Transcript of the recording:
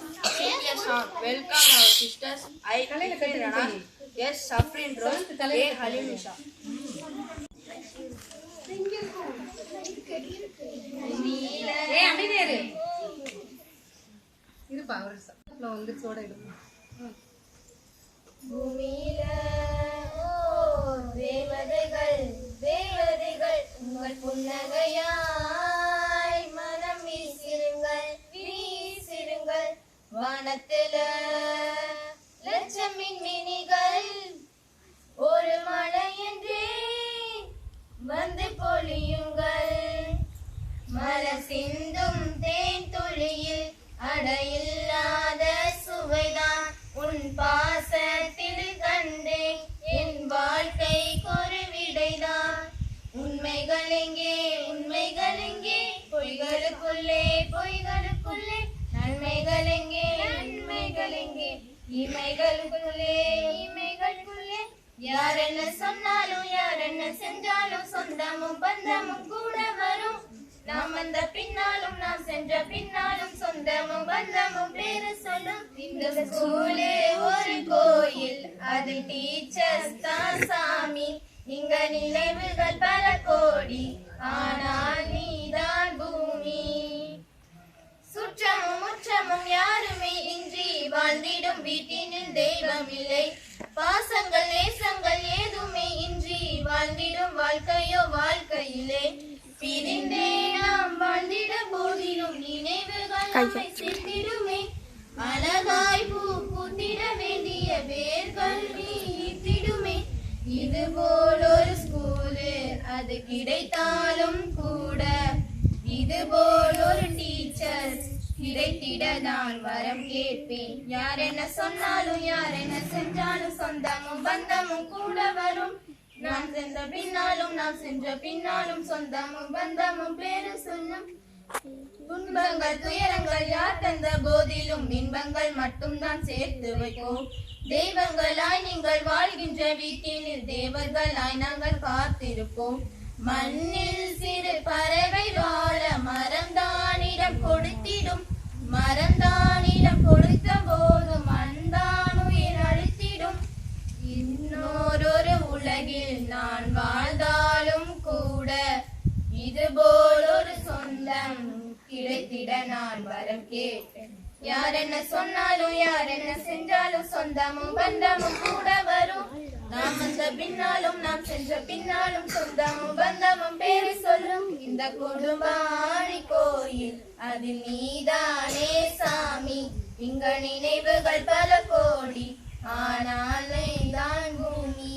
sing a song. Welcome our sisters. I Ifin Rana. Yes, Safrin Rose. A Halimisha. ஏய் அமைதியா இரு இருப்பா ஒரு நிமிஷம் நான் வந்து சோட இடு பூமியில வானத்தில லட்சமின் மினிகள் ஒரு மழை என்றே வந்து பொழியுங்கள். மலர் சிந்தும் தேன் துளியில் அடையில்லாத சுவைதான் உன் பாசத்தில் கண்டேன். என் வாழ்க்கை ஒரு விடைதான் உண்மைகள் எங்கே உண்மைகள் எங்கே? பொய்களுக்குள்ளே பொய்கள் இமைகளுக்குள்ளே இமைகளுக்குள்ளே. யார் என்ன சொன்னாலும் யார் என்ன செஞ்சாலும் சொந்தமும் பந்தமும் கூட வரும். நாம் வந்த பின்னாலும் நாம் சென்ற பின்னாலும் சொந்தமும் பந்தமும் பேரு சொல்லும். இந்த ஸ்கூலே ஒரு கோயில் அது டீச்சர்ஸ் தான் சாமி. இங்க நினைவுகள் பல கோடி ஆனால் இன்றி வாழ்ந்திடும் வீட்டினில் தெய்வம் இல்லை பாசங்கள் நேசங்கள் ஏதுமே இன்றி வாழ்ந்திடும் வாழ்க்கையோ வாழ்க்கையிலே. பிரிந்தே நாம் வாழ்ந்திட போதிலும் நினைவுகள் நம்மை சேர்த்திடுமே அழகாய் பூ பூத்திட வேண்டிய வேர்கள் நீத்திடுமே இது போல் ஒரு ஸ்கூலு அது கிடைத்தாலும் கூட. இது போல் ஒரு டீச்சர் கிடைத்திட நான் வரம் கேட்பேன். யார் என்ன சொன்னாலும் யார் என்ன சென்றாலும் சொந்தமும் பந்தமும் கூட வரும். நான் சென்ற பின்னாலும் நான் சென்ற பின்னாலும் சொந்தமும் பந்தமும் பேரு சொல்லும். துன்பங்கள் துயரங்கள் யார் தந்த போதிலும் இன்பங்கள் மட்டும்தான் சேர்த்து வைக்கும். தெய்வங்களாய் நீங்கள் வாழ்கின்ற வீட்டினில் தேவர்களாய் நாங்கள் காத்திருப்போம். மண்ணில் சிறு பறவை வாழ் விட நான் வரம் கேட்டேன் யார் என்ன சொன்னாலும் யார் என்ன செஞ்சாலும் சொந்தமும் பந்தமும் கூட வரும். நாம் வந்த பின்னாலும் நாம் சென்ற பின்னாலும் சொந்தமும் பந்தமும் பேரு சொல்லும். இந்த குடும்பாணி கோயில் அது நீதானே சாமி. இங்க நினைவுகள் பல கோடி ஆனால் தான் பூமி.